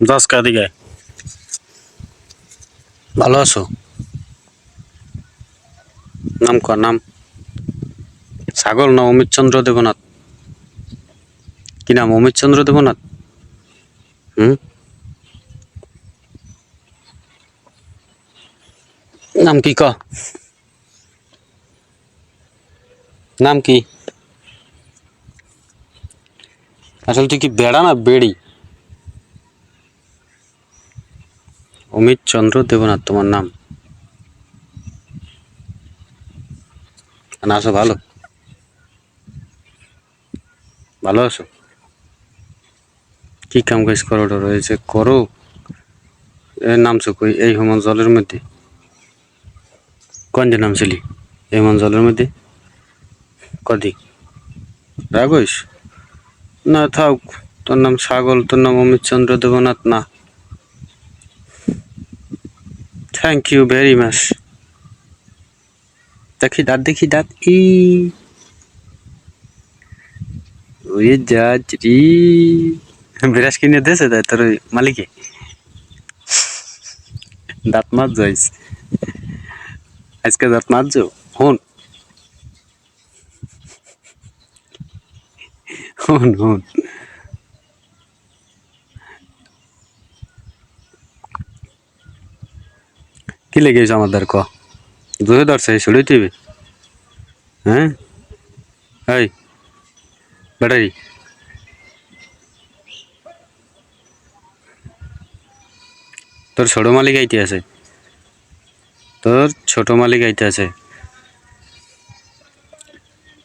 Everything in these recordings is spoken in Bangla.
দশ দিকে? ভালো আছো? নাম কর, নাম। সাগর না অমিত চন্দ্র দেবনাথ? কি নাম অমিত চন্দ্র দেবনাথ? হুম? নাম কি ক? নাম কি? আসলে তুই কি বেড়া না বেড়ি? অমিত চন্দ্র দেবনাথ, তোমার নাম? আছো ভালো। ভালো আছো? কি কাম কাজ করো যে করো। নামছো কই? এই হমন জলের মধ্যে। কোন যে নামছিলি এই হমন জলের মধ্যে? কদি রাগইস না, থাক। তোর নাম ছাগল তোর নাম অমিত চন্দ্র দেবনাথ, না। থ্যাংক ইউ ভেরি মাচ দেখি দাঁত দেখি দাঁত। ই। ওই যাচ রি। বিরাজ কিনে দিয়েছে তাই তোর মালিকে? দাঁত মাছ যাইস আজকে দাঁত মারছো হন। হন হন। কি লেগেছে আমাদের ক? দুয়ে ধরছে ছড়িয়ে দিবি হ্যাঁ? এই, ব্যাটারি। তোর ছোট মালিক আইতে আছে। তোর ছোট মালিক আইতে আছে।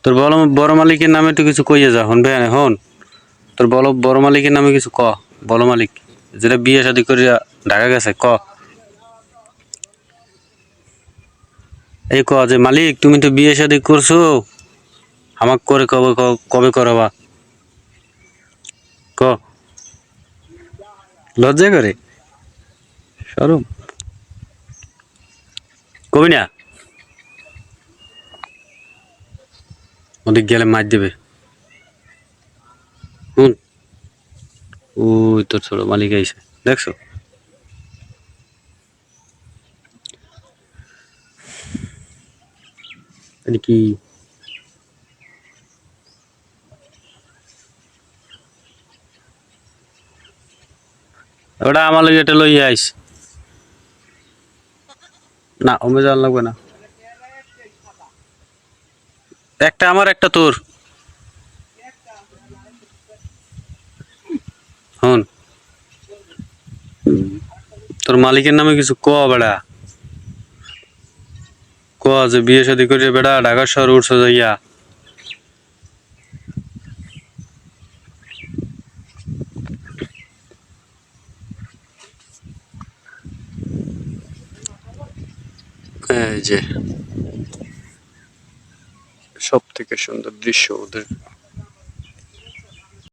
তোর বড় বড় মালিকের নামে তুই কিছু কইয়ে যা, হন ভাই, হন। তোর বড় বড় মালিকের নামে কিছু ক, বড় মালিক। যেটা বিয়ে শাদি করিয়া ঢাকা গেছে, ক। এই ক যে, মালিক, তুমি তো বিয়ে শাদি করছ। আমাক করে কবে কবে করাবা? ক। লজ্জা করে? সরম কবি না? ওদিক গেলে মার দেবে। ওই তোর ছোট মালিক আইসে দেখছ? এটা কি? ওটা আমার লাগে এটা লই আইস। না ওমে যাওয়ার লাগবে না। একটা আমার, একটা তোর। হন। তোর মালিকের নামে কিছু ক বেড়া? ক যে বিয়ে শাদি করে বেড়া ঢাকা শহর উঠছো যাইয়া। এই যে সব থেকে সুন্দর দৃশ্য ওদের।